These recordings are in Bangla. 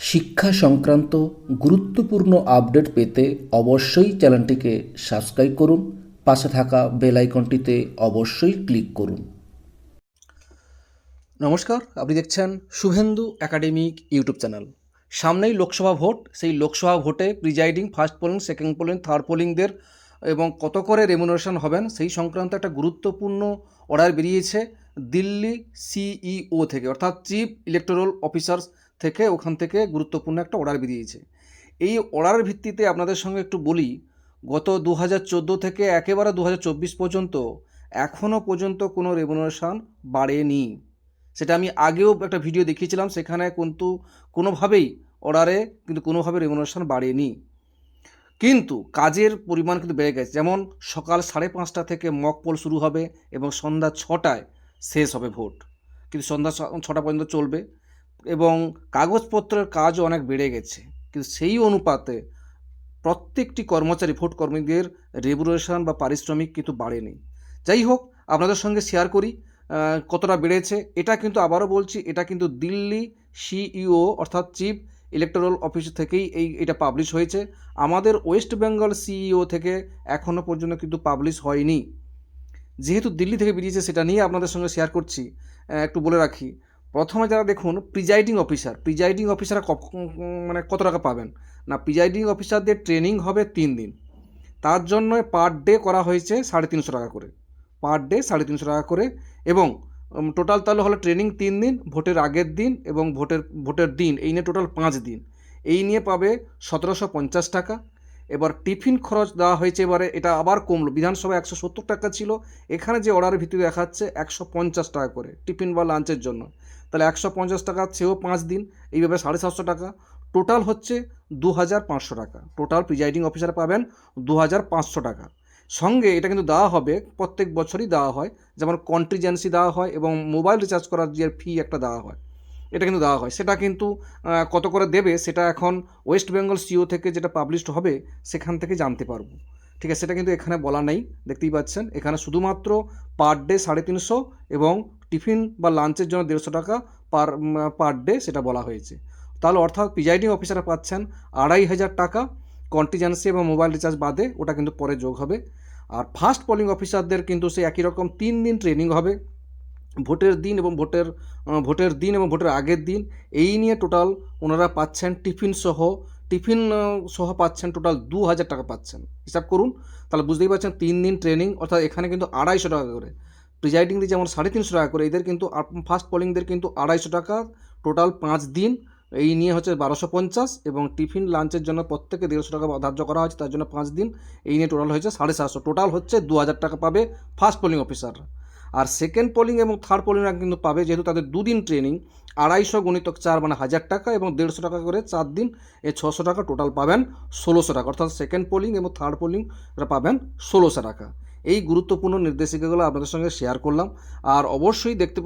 শিক্ষা সংক্রান্ত গুরুত্বপূর্ণ আপডেট পেতে অবশ্যই চ্যানেলটিকে সাবস্ক্রাইব করুন, পাশে থাকা বেল আইকনটিতে অবশ্যই ক্লিক করুন। নমস্কার, আপনি দেখছেন শুভেন্দু একাডেমিক ইউটিউব চ্যানেল। সামনেই লোকসভা ভোট, সেই লোকসভা ভোটে presiding, first polling, second polling, third পোলিংদের এবং কত করে রেমুনারেশন হবেন, সেই সংক্রান্ত একটা গুরুত্বপূর্ণ অর্ডার বেরিয়েছে দিল্লি সিইও থেকে, অর্থাৎ চিফ ইলেকটোরাল অফিসার্স থেকে ওখান থেকে গুরুত্বপূর্ণ একটা অর্ডার বেরিয়েছে। এই অর্ডারের ভিত্তিতে আপনাদের সঙ্গে একটু বলি, গত দু হাজার চোদ্দ থেকে একেবারে দু হাজার চব্বিশ পর্যন্ত এখনও পর্যন্ত কোনো রেমুনারেশন বাড়েনি। সেটা আমি আগেও একটা ভিডিও দেখিয়েছিলাম, সেখানে কিন্তু কোনোভাবেই অর্ডারে কিন্তু কোনোভাবে রেমুনারেশন বাড়েনি। কিন্তু কাজের পরিমাণ কিন্তু বেড়ে গেছে। যেমন সকাল সাড়ে পাঁচটা থেকে মক পোল শুরু হবে এবং সন্ধ্যা ছটায় শেষ হবে ভোট। কিন্তু সন্ধ্যা ছটা পর্যন্ত চলবে। এবং কাগজপত্রের কাজও অনেক বেড়ে গেছে। কিন্তু সেই অনুপাতে প্রত্যেকটি কর্মচারী ভোট কর্মীদের রেগুলেশন বা পারিশ্রমিক কিন্তু বাড়েনি। যাই হোক, আপনাদের সঙ্গে শেয়ার করি কতটা বেড়েছে। এটা কিন্তু আবারও বলছি, এটা কিন্তু দিল্লি সিইও অর্থাৎ চিফ ইলেকটোরাল অফিস থেকেই এই, এটা পাবলিশ হয়েছে। আমাদের ওয়েস্ট বেঙ্গল সিইও থেকে এখনও পর্যন্ত কিন্তু পাবলিশ হয়নি। যেহেতু দিল্লি থেকে বেরিয়েছে, সেটা নিয়ে আপনাদের সঙ্গে শেয়ার করছি। একটু বলে রাখি প্রথমে যারা দেখুন প্রিজাইডিং অফিসার প্রিজাইডিং অফিসার মানে কত টাকা পাবেন? না প্রিজাইডিং অফিসারদের ট্রেনিং হবে তিন দিন। তার জন্য পার ডে করা হয়েছে সাড়ে তিনশো টাকা করে। পার ডে সাড়ে তিনশো টাকা করে এবং টোটাল তাহলে হলো ট্রেনিং তিন দিন, ভোটের আগের দিন এবং ভোটের ভোটের দিন, এই নিয়ে টোটাল পাঁচ দিন। এই নিয়ে পাবে সতেরোশো পঞ্চাশ টাকা। এবার টিফিন খরচ দেওয়া হয়েছে এবারে, এটা আবার কমলো। বিধানসভায় একশো সত্তর টাকা ছিল, এখানে যে অর্ডারের ভিত্তিতে দেখাচ্ছে একশো পঞ্চাশ টাকা করে টিফিন বা লাঞ্চের জন্য। তাহলে একশো পঞ্চাশ টাকা সেও পাঁচ দিন, এইভাবে সাড়ে সাতশো টাকা। টোটাল হচ্ছে দু হাজার পাঁচশো টাকা। টোটাল প্রিজাইডিং অফিসার পাবেন দু হাজার পাঁচশো টাকা। সঙ্গে এটা কিন্তু দেওয়া হবে, প্রত্যেক বছরই দেওয়া হয়, যেমন কন্ট্রিজেন্সি দেওয়া হয় এবং মোবাইল রিচার্জ করার যে ফি একটা দেওয়া হয়। এটা কিন্তু দেওয়া হয়। সেটা কিন্তু কত করে দেবে সেটা এখন ওয়েস্ট বেঙ্গল সিও থেকে যেটা পাবলিশড হবে সেখান থেকে জানতে পারব। ঠিক আছে, সেটা কিন্তু এখানে বলা নেই, দেখতেই পাচ্ছেন। এখানে শুধুমাত্র পার ডে সাড়ে তিনশো এবং টিফিন বা লাঞ্চের জন্য দেড়শো টাকা পার পার ডে সেটা বলা হয়েছে। তাহলে অর্থাৎ প্রিজাইডিং অফিসাররা পাচ্ছেন আড়াই হাজার টাকা কন্টিজেন্সি এবং মোবাইল রিচার্জ বাদে ওটা কিন্তু পরে যোগ হবে। আর ফার্স্ট পোলিং অফিসারদের কিন্তু সেই একই রকম তিন দিন ট্রেনিং হবে। ভোটের দিন এবং ভোটের ভোটের দিন এবং ভোটের আগের দিন এই নিয়ে টোটাল ওনারা পাচ্ছেন টিফিন সহ টিফিন সহ পাচ্ছেন টোটাল দু হাজার টাকা পাচ্ছেন। হিসাব করুন, তাহলে বুঝতেই পারছেন তিন দিন ট্রেনিং, অর্থাৎ এখানে কিন্তু আড়াইশো টাকা করে। প্রিজাইডিংদের যেমন সাড়ে তিনশো টাকা করে, এদের কিন্তু ফার্স্ট পোলিংদের কিন্তু আড়াইশো টাকা, টোটাল পাঁচ দিন। এই নিয়ে হচ্ছে বারোশো পঞ্চাশ এবং টিফিন লাঞ্চের জন্য প্রত্যেকে দেড়শো টাকা ধার্য করা হয়েছে, তার জন্য পাঁচ দিন। এই নিয়ে টোটাল হয়েছে সাড়ে সাতশো। টোটাল হচ্ছে দু হাজার টাকা পাবে ফার্স্ট পোলিং অফিসাররা আর সেকেন্ড পোলিং এবং থার্ড পোলিংরা কিন্তু পাবে, যেহেতু তাদের দুদিন ট্রেনিং আড়াইশো গণিতক চার মানে হাজার টাকা এবং দেড়শো টাকা করে চার দিন এ ছশো টাকা টোটাল পাবেন ষোলোশো টাকা। অর্থাৎ সেকেন্ড পোলিং এবং থার্ড পোলিং পাবেন ষোলোশো টাকা। এই গুরুত্বপূর্ণ নির্দেশিকাগুলো আপনাদের সঙ্গে শেয়ার করলাম। আর অবশ্যই দেখতে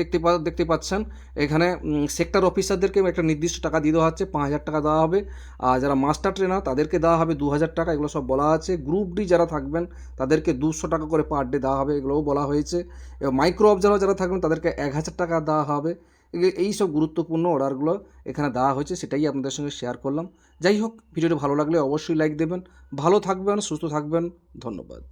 দেখতে দেখতে পাচ্ছেন, এখানে সেক্টর অফিসারদেরকে একটা নির্দিষ্ট টাকা দিয়ে দেওয়া হচ্ছে, পাঁচ হাজার টাকা দেওয়া হবে। আর যারা মাস্টার ট্রেনার তাদেরকে দেওয়া হবে দু হাজার টাকা, এগুলো সব বলা আছে। গ্রুপ ডি যারা থাকবেন, তাদেরকে দুশো টাকা করে পার ডে দেওয়া হবে, এগুলোও বলা হয়েছে। এবং মাইক্রো অবজার্ভার যারা থাকবেন, তাদেরকে এক হাজার টাকা দেওয়া হবে। এই সব গুরুত্বপূর্ণ অর্ডারগুলো এখানে দেওয়া হয়েছে, সেটাই আপনাদের সঙ্গে শেয়ার করলাম। যাই হোক, ভিডিওটি ভালো লাগলে অবশ্যই লাইক দেবেন। ভালো থাকবেন, সুস্থ থাকবেন, ধন্যবাদ।